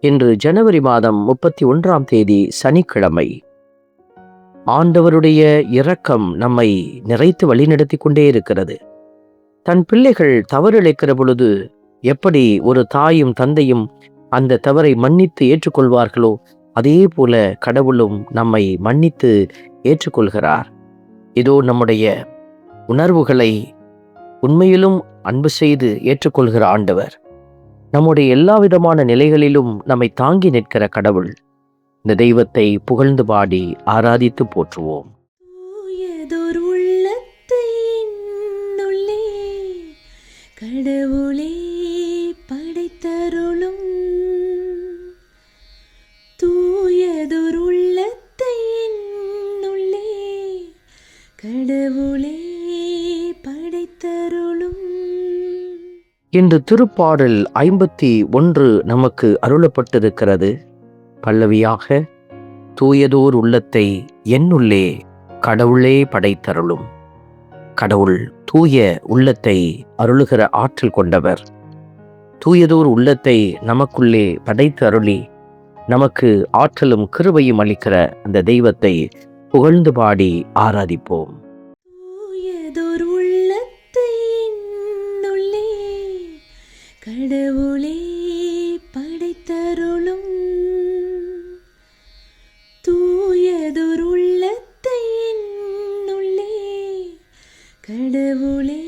இன்று ஜனவரி மாதம் முப்பத்தி ஒன்றாம் தேதி சனிக்கிழமை. ஆண்டவருடைய இரக்கம் நம்மை நிறைத்து வழிநடத்தி கொண்டே இருக்கிறது. தன் பிள்ளைகள் தவறிழைக்கிற பொழுது எப்படி ஒரு தாயும் தந்தையும் அந்த தவறை மன்னித்து ஏற்றுக்கொள்வார்களோ அதே போல கடவுளும் நம்மை மன்னித்து ஏற்றுக்கொள்கிறார். இதோ நம்முடைய உணர்வுகளை உண்மையிலும் அன்பு செய்து ஏற்றுக்கொள்கிற ஆண்டவர். நம்முடைய எல்லா விதமான நிலைகளிலும் நம்மை தாங்கி நிற்கிற கடவுள். இந்த தெய்வத்தை புகழ்ந்து பாடி ஆராதித்து போற்றுவோம். கடவுளே இன்று திருப்பாடல் ஐம்பத்தி ஒன்று நமக்கு அருளப்பட்டிருக்கிறது. பல்லவியாக தூயதோர் உள்ளத்தை என்னுள்ளே கடவுளே படைத்தருளும். கடவுள் தூய உள்ளத்தை அருளுகிற ஆற்றல் கொண்டவர். தூயதோர் உள்ளத்தை நமக்குள்ளே படைத்து அருளி நமக்கு ஆற்றலும் கிருபையும் அளிக்கிற அந்த தெய்வத்தை புகழ்ந்து பாடி ஆராதிப்போம். தூயதொரு உள்ளத்தை என்னுள்ளே கடவுளே படைத்தருளும் தூயதொரு உள்ளத்தை கடவுளே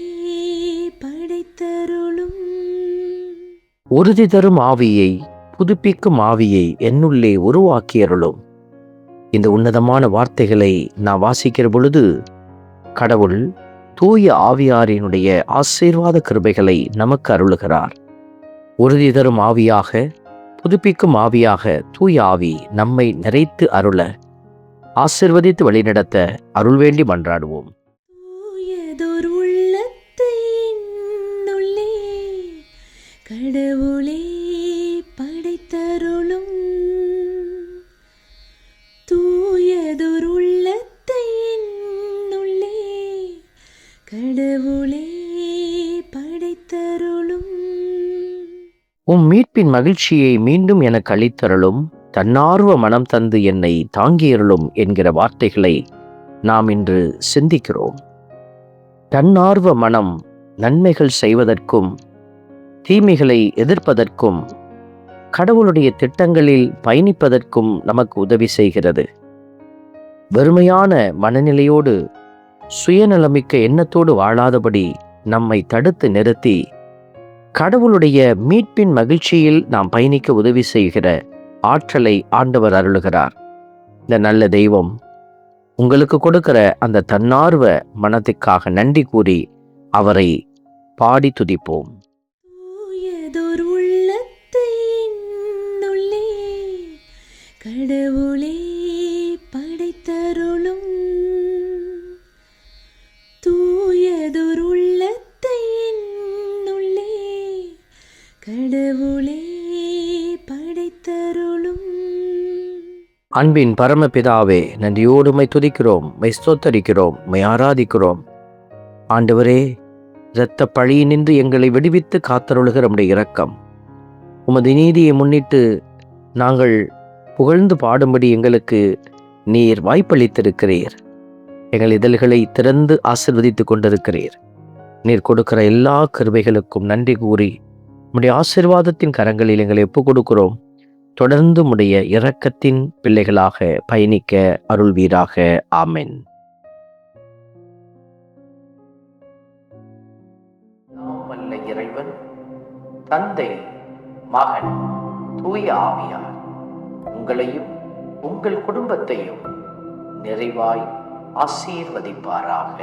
படைத்தருளும் உறுதி தரும் ஆவியை புதுப்பிக்கும் ஆவியை என்னுள்ளே உருவாக்கியருளும். இந்த உன்னதமான வார்த்தைகளை நான் வாசிக்கிற பொழுது கடவுள் தூய ஆவியாரினுடைய ஆசீர்வாத கிருபைகளை நமக்கு அருளுகிறார். உறுதி தரும் ஆவியாக புதுப்பிக்கும் ஆவியாக தூய ஆவி நம்மை நிறைத்து அருள ஆசிர்வதித்து வழிநடத்த அருள் வேண்டி மன்றாடுவோம். கடவுளே உம் மீட்பின் மகிழ்ச்சியை மீண்டும் எனக்கு அளித்தருளும் தன்னார்வ மனம் தந்து என்னை தாங்கியருளும் என்கிற வார்த்தைகளை நாம் இன்று சிந்திக்கிறோம். தன்னார்வ மனம் நன்மைகள் செய்வதற்கும் தீமைகளை எதிர்ப்பதற்கும் கடவுளுடைய திட்டங்களில் பயணிப்பதற்கும் நமக்கு உதவி செய்கிறது. வெறுமையான மனநிலையோடு சுயநலமிக்க எண்ணத்தோடு வாழாதபடி நம்மை தடுத்து நிறுத்தி கடவுளுடைய மீட்பின் மகிழ்ச்சியில் நாம் பயணிக்க உதவி செய்கிற ஆற்றலை ஆண்டவர் அருளுகிறார். இந்த நல்ல தெய்வம் உங்களுக்கு கொடுக்கிற அந்த தன்னார்வ மனத்துக்காக நன்றி கூறி அவரை பாடி துதிப்போம். கடவுளே அன்பின் பரமபிதாவே நன்றியோடு மை துதிக்கிறோம் மை ஸ்தோத்தரிக்கிறோம் மை ஆராதிக்கிறோம். ஆண்டவரே இரத்த பழியினின்று எங்களை விடுவித்து காத்தருளுகிற நம்முடைய இரக்கம். உமது நீதியை முன்னிட்டு நாங்கள் புகழ்ந்து பாடும்படி எங்களுக்கு நீர் வாய்ப்பளித்திருக்கிறீர். எங்கள் இதழ்களை திறந்து ஆசிர்வதித்துக் கொண்டிருக்கிறீர். நீர் கொடுக்கிற எல்லா கருவைகளுக்கும் நன்றி கூறி உம்முடைய ஆசிர்வாதத்தின் கரங்களில் எங்களை ஒப்புக் கொடுக்கிறோம் தொடர்ந்து உடைய இரக்கத்தின் பிள்ளைகளாக பயணிக்க அருள்வீராக. ஆமென். இறைவன் தந்தை மகன் தூய ஆவியார் உங்களையும் உங்கள் குடும்பத்தையும் நிறைவாய் ஆசீர்வதிப்பாராக.